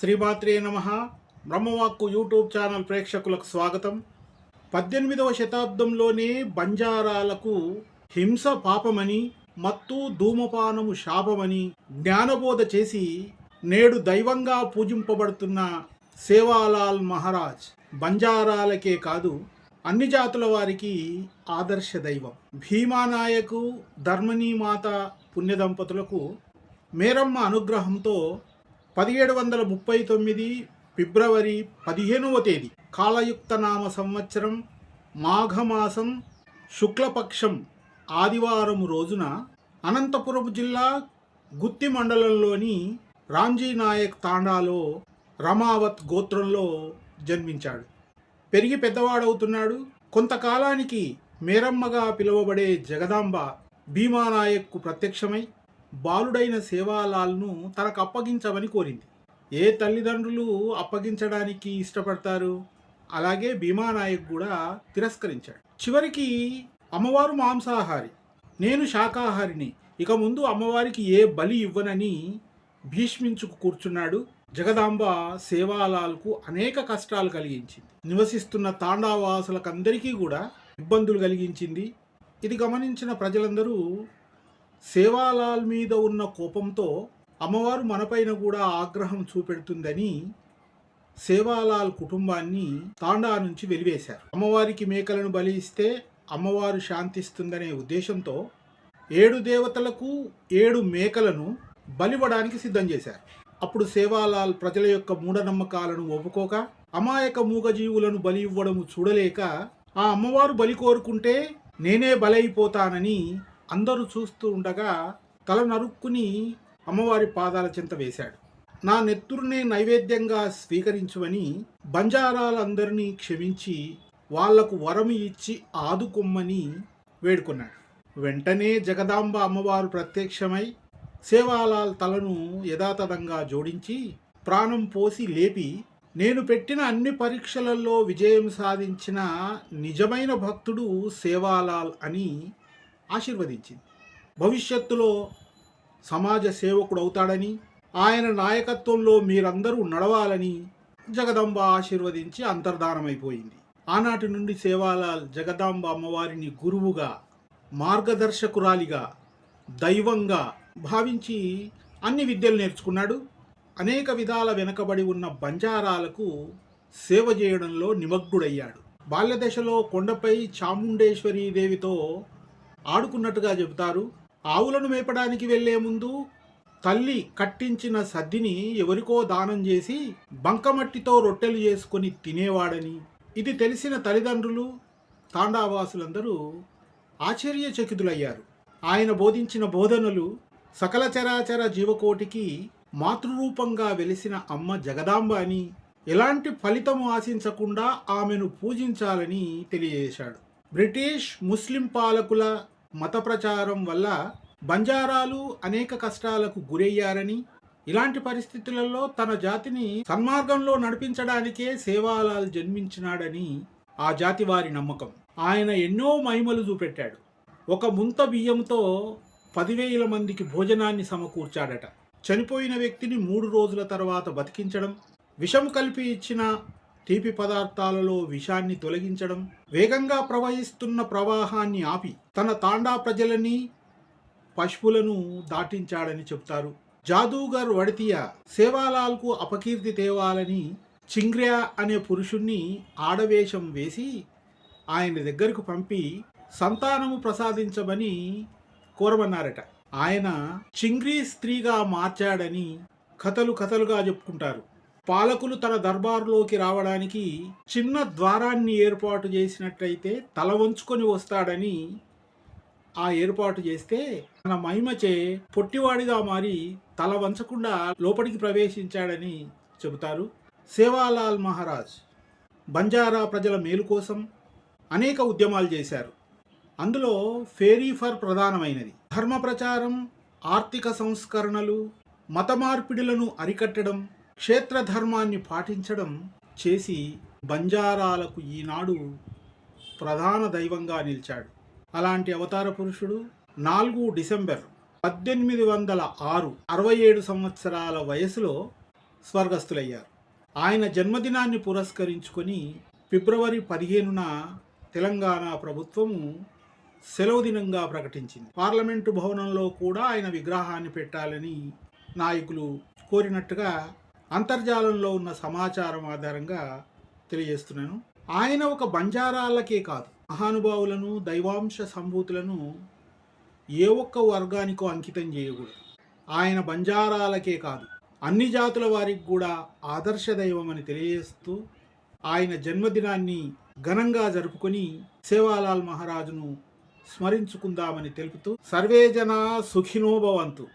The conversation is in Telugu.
శ్రీమాత్రే నమ. బ్రహ్మవాక్కు యూట్యూబ్ ఛానల్ ప్రేక్షకులకు స్వాగతం. పద్దెనిమిదవ శతాబ్దంలోనే బంజారాలకు హింస పాపమని మత్తు ధూమపానము శాపమని జ్ఞానబోధ చేసి నేడు దైవంగా పూజింపబడుతున్న సేవాలాల్ మహారాజ్ బంజారాలకే కాదు అన్ని జాతుల వారికి ఆదర్శ దైవం. భీమానాయకు ధర్మనీమాత మాత పుణ్య దంపతులకు మేరమ్మ అనుగ్రహంతో పదిహేడు వందల ముప్పై తొమ్మిది ఫిబ్రవరి పదిహేనవ తేదీ. కాలయుక్త నామ సంవత్సరం మాఘమాసం శుక్లపక్షం ఆదివారం రోజున అనంతపురం జిల్లా గుత్తి మండలంలోని రాంజీ నాయక్ తాండాలో రమావత్ గోత్రంలో జన్మించాడు. పెరిగి పెద్దవాడవుతున్నాడు. కొంతకాలానికి మేరమ్మగా పిలువబడే జగదాంబ భీమానాయక్కు ప్రత్యక్షమై బాలుడైన సేవాలాల్ను తనకు అప్పగించమని కోరింది. ఏ తల్లిదండ్రులు అప్పగించడానికి ఇష్టపడతారు? అలాగే భీమానాయక్ కూడా తిరస్కరించాడు. చివరికి అమ్మవారు మాంసాహారి నేను శాకాహారిని ఇక ముందు అమ్మవారికి ఏ బలి ఇవ్వనని భీష్మించుకు కూర్చున్నాడు. జగదాంబ సేవాలాల్కు అనేక కష్టాలు కలిగించింది. నివసిస్తున్న తాండావాసులకందరికీ కూడా ఇబ్బందులు కలిగించింది. ఇది గమనించిన ప్రజలందరూ సేవాలాల్ మీద ఉన్న కోపంతో అమ్మవారు మనపైన కూడా ఆగ్రహం చూపెడుతుందని సేవాలాల్ కుటుంబాన్ని తాండా నుంచి వెలివేశారు. అమ్మవారికి మేకలను బలి ఇస్తే అమ్మవారు శాంతిస్తుందనే ఉద్దేశంతో ఏడు దేవతలకు ఏడు మేకలను బలివ్వడానికి సిద్ధం చేశారు. అప్పుడు సేవాలాల్ ప్రజల యొక్క మూఢనమ్మకాలను ఒప్పుకోక అమాయక మూగజీవులను బలి ఇవ్వడము చూడలేక ఆ అమ్మవారు బలి కోరుకుంటే నేనే బలైపోతానని అందరూ చూస్తూ ఉండగా తల నరుక్కుని అమ్మవారి పాదాల చింత వేశాడు. నా నెత్తురునే నైవేద్యంగా స్వీకరించువని బంజారాలందరినీ క్షమించి వాళ్ళకు వరము ఇచ్చి ఆదుకొమ్మని వేడుకున్నాడు. వెంటనే జగదాంబ అమ్మవారు ప్రత్యక్షమై సేవాలాల్ తలను యథాతథంగా జోడించి ప్రాణం పోసి లేపి నేను పెట్టిన అన్ని పరీక్షలలో విజయం సాధించిన నిజమైన భక్తుడు సేవాలాల్ అని ఆశీర్వదించింది. భవిష్యత్తులో సమాజ సేవకుడు అవుతాడని ఆయన నాయకత్వంలో మీరందరూ నడవాలని జగదాంబ ఆశీర్వదించి అంతర్ధానమైపోయింది. ఆనాటి నుండి సేవాలాల్ జగదాంబ అమ్మవారిని గురువుగా మార్గదర్శకురాలిగా దైవంగా భావించి అన్ని విద్యలు నేర్చుకున్నాడు. అనేక విధాల వెనకబడి ఉన్న బంజారాలకు సేవ చేయడంలో నిమగ్నుడయ్యాడు. బాల్యదశలో కొండపై చాముండేశ్వరి దేవితో ఆడుకున్నట్టుగా చెబుతారు. ఆవులను మేపడానికి వెళ్ళే ముందు తల్లి కట్టించిన సద్దిని ఎవరికో దానం చేసి బంకమట్టితో రొట్టెలు చేసుకొని తినేవాడని. ఇది తెలిసిన తల్లిదండ్రులు తాండావాసులందరూ ఆశ్చర్యచకితులయ్యారు. ఆయన బోధించిన బోధనలు సకల చరాచర జీవకోటికి మాతృరూపంగా వెలిసిన అమ్మ జగదాంబ అని ఎలాంటి ఫలితము ఆశించకుండా ఆమెను పూజించాలని తెలియజేశాడు. బ్రిటిష్ ముస్లిం పాలకుల మత ప్రచారం వల్ల బంజారాలు అనేక కష్టాలకు గురయ్యారని ఇలాంటి పరిస్థితులలో తన జాతిని సన్మార్గంలో నడిపించడానికే సేవాలాల్ జన్మించినాడని ఆ జాతి వారి నమ్మకం. ఆయన ఎన్నో మహిమలు చూపెట్టాడు. ఒక ముంత బియ్యంతో పదివేల మందికి భోజనాన్ని సమకూర్చాడట. చనిపోయిన వ్యక్తిని మూడు రోజుల తర్వాత బతికించడం విషం కలిపి ఇచ్చిన తీపి పదార్థాలలో విషాన్ని తొలగించడం వేగంగా ప్రవహిస్తున్న ప్రవాహాన్ని ఆపి తన తాండా ప్రజలని పశువులను దాటించాడని చెప్తారు జాదూగర్ వడితియా సేవాలాల్కు అపకీర్తి తేవాలని చింగ్ర్యా అనే పురుషుణ్ణి ఆడవేషం వేసి ఆయన దగ్గరకు పంపి సంతానము ప్రసాదించమని కోరమన్నారట. ఆయన చింగ్రీ స్త్రీగా మార్చాడని కథలు కథలుగా చెప్పుకుంటారు. పాలకులు తన దర్బారులోకి రావడానికి చిన్న ద్వారాన్ని ఏర్పాటు చేసినట్లయితే తల వంచుకొని వస్తాడని ఆ ఏర్పాటు చేస్తే తన మహిమచే పొట్టివాడిగా మారి తల వంచకుండా లోపలికి ప్రవేశించాడని చెబుతారు సేవాలాల్ మహారాజ్. బంజారా ప్రజల మేలు కోసం అనేక ఉద్యమాలు చేశారు. అందులో ఫేరీ ఫర్ ప్రధానమైనది. ధర్మ ప్రచారం ఆర్థిక సంస్కరణలు మత మార్పిడులను అరికట్టడం క్షేత్ర ధర్మాన్ని పాటించడం చేసి బంజారాలకు ఈనాడు ప్రధాన దైవంగా నిలిచాడు. అలాంటి అవతార పురుషుడు నాలుగు డిసెంబర్ పద్దెనిమిది వందల ఆరు అరవై ఏడు సంవత్సరాల వయసులో స్వర్గస్థులయ్యారు. ఆయన జన్మదినాన్ని పురస్కరించుకొని ఫిబ్రవరి పదిహేనున తెలంగాణ ప్రభుత్వము సెలవు దినంగా ప్రకటించింది. పార్లమెంటు భవనంలో కూడా ఆయన విగ్రహాన్ని పెట్టాలని నాయకులు కోరినట్టుగా అంతర్జాలంలో ఉన్న సమాచారం ఆధారంగా తెలియజేస్తున్నాను. ఆయన ఒక బంజారాలకే కాదు. మహానుభావులను దైవాంశ సంభూతులను ఏ ఒక్క వర్గానికో అంకితం చేయకూడదు. ఆయన బంజారాలకే కాదు. అన్ని జాతుల వారికి కూడా ఆదర్శ దైవం అని తెలియజేస్తూ ఆయన జన్మదినాన్ని ఘనంగా జరుపుకొని సేవాలాల్ మహారాజును స్మరించుకుందామని తెలుపుతూ సర్వేజన సుఖినోభవంతు